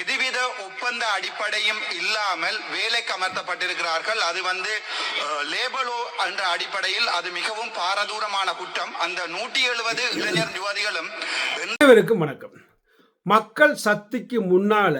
எதுவித ஒப்பந்த அடிப்படையும் இல்லாமல் வேலைக்கு அமர்த்தப்பட்டிருக்கிறார்கள் அது வந்து லேபலோ என்ற அடிப்படையில் அது மிகவும் பாரதூரமான குற்றம். அந்த நூற்றி எழுபது இளைஞர் யுவதிகளும் அனைவருக்கும் வணக்கம். மக்கள் சக்திக்கு முன்னால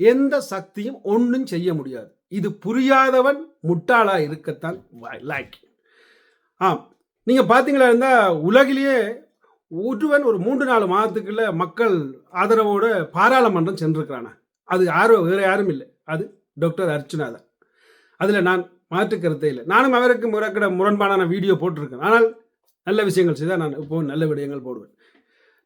எந்த சக்தியும் ஒன்றும் செய்ய முடியாது. இது புரியாதவன் முட்டாளா இருக்கத்தான் லைக் ஆம். நீங்க பாத்தீங்களா இருந்தா உலகிலேயே ஒருவன் ஒரு மூன்று நாலு மாதத்துக்குள்ள மக்கள் ஆதரவோட பாராளுமன்றம் சென்றிருக்கிறானா? அது யாரும் வேற யாரும் இல்லை. அது டாக்டர் அர்ச்சுனா தான் அதில் நான் மாற்று கருத்தே இல்லை. நானும் அவருக்கு முறக்கிட முரண்பாடான வீடியோ போட்டிருக்கேன். ஆனால் நல்ல விஷயங்கள் செய்தால் நான் இப்போ நல்ல விடயங்கள் போடுவேன்.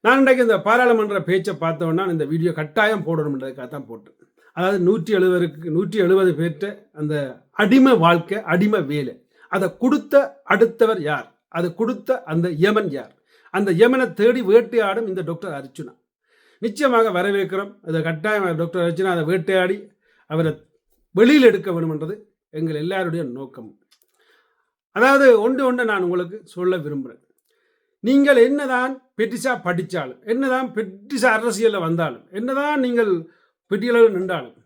நான் இன்றைக்கு இந்த பாராளுமன்ற பேச்சை பார்த்தோன்னா இந்த வீடியோ கட்டாயம் போடணுன்றதுக்காக தான் போட்டேன். அதாவது நூற்றி எழுபதுக்கு நூற்றி எழுபது பேர்ட்ட அந்த அடிமை வாழ்க்கை அடிமை வேலை. அதை கொடுத்த அடுத்தவர் யார்? அதை கொடுத்த அந்த யமன் யார்? அந்த யமனை தேடி வேட்டையாடும் இந்த டாக்டர் அர்ச்சுனா நிச்சயமாக வரவேற்கிறோம். அதை கட்டாயம் டாக்டர் அர்ச்சுனா அதை வேட்டையாடி அவரை வெளியில் எடுக்க வேணுமென்றது எங்கள் எல்லாருடைய நோக்கம். அதாவது ஒன்று ஒன்று நான் உங்களுக்கு சொல்ல விரும்புகிறேன். நீங்கள் என்னதான் பெட்டிசா படித்தாலும் என்னதான் பெட்டிசா அரசியலில் வந்தாலும் என்னதான் நீங்கள் பெட்டியளவில் நின்றாலும்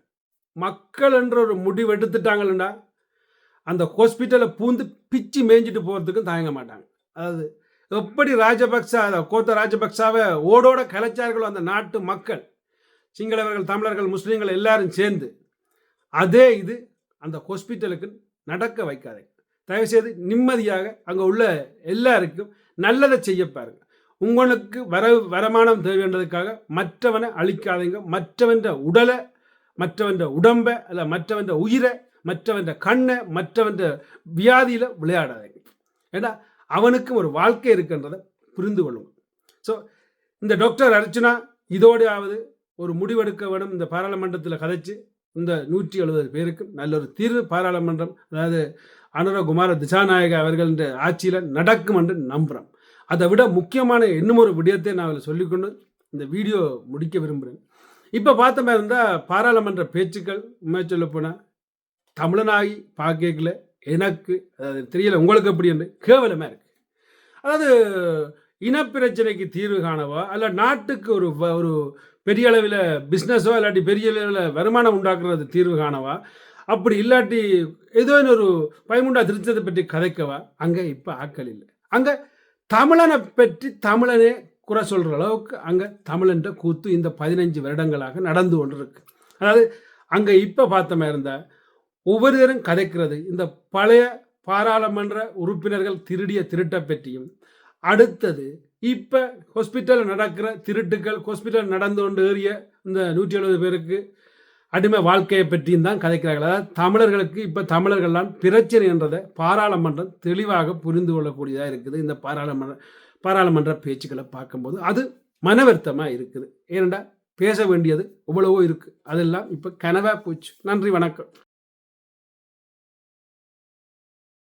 மக்கள் என்ற ஒரு முடிவு எடுத்துட்டாங்கன்னா அந்த ஹாஸ்பிட்டலை பூந்து பிச்சு மேய்ஞ்சிட்டு போகிறதுக்கும் தயங்க மாட்டாங்க. அதாவது எப்படி ராஜபக்சா கோத்த ராஜபக்சாவை ஓடோட கலைச்சார்களோ அந்த நாட்டு மக்கள் சிங்களவர்கள் தமிழர்கள் முஸ்லீம்கள் எல்லாரும் சேர்ந்து அதே இது அந்த ஹாஸ்பிட்டலுக்கு நடக்க வைக்காதீங்க. தயவுசெய்து நிம்மதியாக அங்கே உள்ள எல்லாருக்கும் நல்லதை செய்ய பாருங்க. உங்களுக்கு வர வருமானம் தேவைன்றதுக்காக மற்றவனை அழிக்காதீங்க. மற்றவன் உடலை மற்றவன் உடம்பை அல்ல மற்றவன் உயிரை மற்றவன் கண்ணை மற்றவன் வியாதியில் விளையாடாதீங்க. ஏன்னா அவனுக்கும் ஒரு வாழ்க்கை இருக்குன்றதை புரிந்து கொள்ளும் ஸோ இந்த டாக்டர் அர்ச்சனா இதோடையாவது ஒரு முடிவெடுக்க வேணும். இந்த பாராளுமன்றத்தில் கதைச்சு இந்த நூற்றி எழுபது பேருக்கும் நல்ல ஒரு தீர்வு பாராளுமன்றம் அதாவது அனுரகுமார திசாநாயக அவர்கள் ஆட்சியில் நடக்கும் என்று நம்புகிறோம் அதை விட முக்கியமான இன்னும் ஒரு விடயத்தை நான் அதில் சொல்லிக்கொண்டு இந்த வீடியோ முடிக்க விரும்புகிறேன் இப்போ பார்த்த மாதிரி இருந்தால் பாராளுமன்ற பேச்சுக்கள் உண்மை சொல்ல போனால் தமிழனாகி பார்க்கல எனக்கு அதாவது தெரியல உங்களுக்கு எப்படி என்று கேவலமாக இருக்கு. அதாவது இனப்பிரச்சனைக்கு தீர்வு காணவா அல்ல நாட்டுக்கு ஒரு வ- ஒரு பெரிய அளவில் பிஸ்னஸோ இல்லாட்டி பெரிய அளவில் வருமானம் உண்டாக்குறது தீர்வு காணவா? அப்படி இல்லாட்டி ஏதோ ஒரு பயமுண்டா திருத்தத்தை பற்றி கதைக்கவா? அங்கே இப்போ ஆட்கள் இல்லை. அங்கே தமிழனை பற்றி தமிழனே குறை சொல்கிற அளவுக்கு அங்கே தமிழன்ற கூத்து இந்த பதினஞ்சு வருடங்களாக நடந்து கொண்டிருக்கு. அதாவது அங்கே இப்போ பார்த்தமா இருந்தால் ஒவ்வொருத்தரும் கதைக்கிறது. இந்த பழைய பாராளுமன்ற உறுப்பினர்கள் திருடிய திருட்டை பற்றியும் அடுத்தது இப்போ ஹாஸ்பிட்டலில் நடக்கிற திருட்டுக்கள் ஹாஸ்பிட்டல் நடந்து கொண்டு ஏறிய இந்த நூற்றி எழுபது பேருக்கு அடிமை வாழ்க்கையை பற்றியும் தான் கதைக்கிறார்கள். அதாவது தமிழர்களுக்கு இப்போ தமிழர்கள்லாம் பிரச்சனை என்றதை பாராளுமன்றம் தெளிவாக புரிந்து கொள்ளக்கூடியதாக இருக்குது. இந்த பாராளுமன்ற பாராளுமன்ற பேச்சுக்களை பார்க்கும்போது அது மனவருத்தமாக இருக்குது. ஏனெண்டா பேச வேண்டியது இவ்வளவோ இருக்குது அதெல்லாம் இப்போ கனவாக போச்சு. நன்றி வணக்கம்.